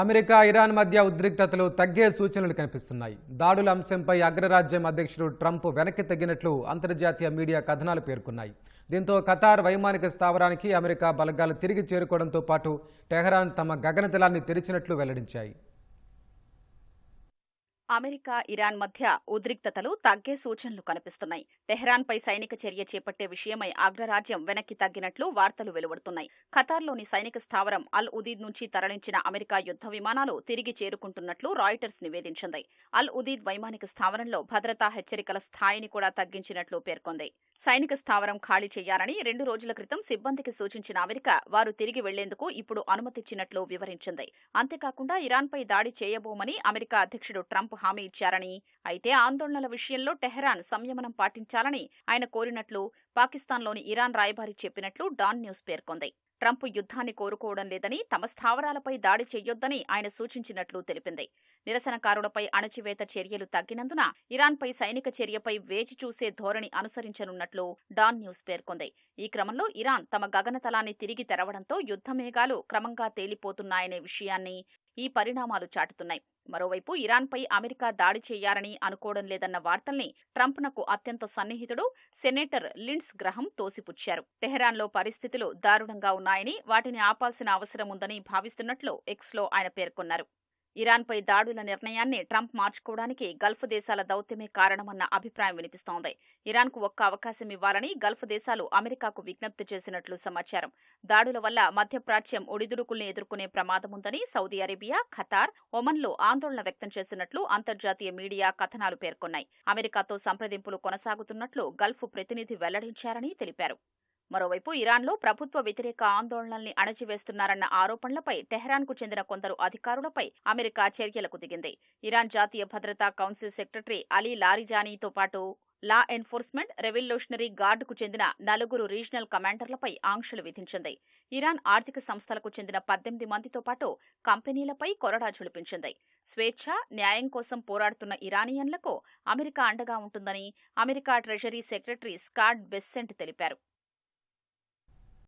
America Iran మధ్య ఉద్రిక్తతలు తగ్గే సూచనలు కనిపిస్తున్నాయి. దాడుల అంశంపై అగ్రరాజ్యం అధ్యక్షుడు ట్రంప్ వెనక్కి తగ్గినట్లు అంతర్జాతీయ మీడియా కథనాలు పేర్కొన్నాయి. దీంతో ఖతార్ వైమానిక స్థావరానికి అమెరికా బలగాలు తిరిగి చేరుకోవడంతో పాటు టెహరాన్ తమ గగనతలాన్ని తెరిచినట్లు వెల్లడించాయి. అమెరికా ఇరాన్ మధ్య ఉద్రిక్తతలు తగ్గే సూచనలు కనిపిస్తున్నాయి. టెహ్రాన్పై సైనిక చర్య చేపట్టే విషయమై అగ్రరాజ్యం వెనక్కి తగ్గినట్లు వార్తలు వెలువడుతున్నాయి. ఖతార్లోని సైనిక స్థావరం అల్ ఉదీద్ నుంచి తరలించిన అమెరికా యుద్ధ విమానాలు తిరిగి చేరుకుంటున్నట్లు రాయిటర్స్ నివేదించింది. అల్ ఉదీద్ వైమానిక స్థావరంలో భద్రతా హెచ్చరికల స్థాయిని కూడా తగ్గించినట్లు పేర్కొంది. సైనిక స్థావరం ఖాళీ చేయాలని రెండు రోజుల క్రితం సిబ్బందికి సూచించిన అమెరికా వారు తిరిగి వెళ్ళేందుకు ఇప్పుడు అనుమతిచ్చినట్లు వివరించింది. అంతేకాకుండా ఇరాన్పై దాడి చేయబోమని అమెరికా అధ్యక్షుడు ట్రంప్ హామీ ఇచ్చారని అయితే ఆందోళనల విషయంలో టెహరాన్ సంయమనం పాటించాలని ఆయన కోరినట్లు పాకిస్తాన్లోని ఇరాన్ రాయబారి చెప్పినట్లు డాన్ న్యూస్ పేర్కొంది. ట్రంప్ యుద్ధాన్ని కోరుకోవడం లేదని తమ స్థావరాలపై దాడి చేయొద్దని ఆయన సూచించినట్లు తెలిపింది. నిరసనకారులపై అణచివేత చర్యలు తగ్గినందున ఇరాన్పై సైనిక చర్యపై వేచి చూసే ధోరణి అనుసరించనున్నట్లు డాన్ న్యూస్ పేర్కొంది. ఈ క్రమంలో ఇరాన్ తమ గగనతలాన్ని తిరిగి తెరవడంతో యుద్ధమేఘాలు క్రమంగా తేలిపోతున్నాయనే విషయాన్ని ఈ పరిణామాలు చాటుతున్నాయి. మరోవైపు ఇరాన్పై అమెరికా దాడి చేయాలని అనుకోవడం లేదన్న వార్తల్ని ట్రంప్నకు అత్యంత సన్నిహితుడు సెనేటర్ లిండ్స్ గ్రహం తోసిపుచ్చారు. టెహరాన్లో పరిస్థితులు దారుణంగా ఉన్నాయని వాటిని ఆపాల్సిన అవసరం ఉందని భావిస్తున్నట్లు ఎక్స్లో ఆయన పేర్కొన్నారు. ఇరాన్పై దాడుల నిర్ణయాన్ని ట్రంప్ మార్చుకోవడానికి గల్ఫ్ దేశాల దౌత్యమే కారణమన్న అభిప్రాయం వినిపిస్తోంది. ఇరాన్కు ఒక్క అవకాశం ఇవ్వాలని గల్ఫ్ దేశాలు అమెరికాకు విజ్ఞప్తి చేసినట్లు సమాచారం. దాడుల వల్ల మధ్యప్రాచ్యం ఒడిదుడుకుల్ని ఎదుర్కొనే ప్రమాదముందని సౌదీ అరేబియా ఖతార్ ఒమన్లో ఆందోళన వ్యక్తం చేసినట్లు అంతర్జాతీయ మీడియా కథనాలు పేర్కొన్నాయి. అమెరికాతో సంప్రదింపులు కొనసాగుతున్నట్లు గల్ఫ్ ప్రతినిధి వెల్లడించారని తెలిపారు. మరోవైపు ఇరాన్లో ప్రభుత్వ వ్యతిరేక ఆందోళనల్ని అణచివేస్తున్నారన్న ఆరోపణలపై టెహ్రాన్కు చెందిన కొందరు అధికారులపై అమెరికా చర్యలకు దిగింది. ఇరాన్ జాతీయ భద్రతా కౌన్సిల్ సెక్రటరీ అలీ లారిజానీతో పాటు లా ఎన్ఫోర్స్మెంట్ రెవల్యూషనరీ గార్డుకు చెందిన నలుగురు రీజనల్ కమాండర్లపై ఆంక్షలు విధించింది. ఇరాన్ ఆర్థిక సంస్థలకు చెందిన పద్దెనిమిది మందితో పాటు కంపెనీలపై కొరడా చులిపించింది స్వేచ్ఛ న్యాయం కోసం పోరాడుతున్న ఇరానియన్లకు అమెరికా అండగా ఉంటుందని America Treasury Secretary Scott Bessent తెలిపారు.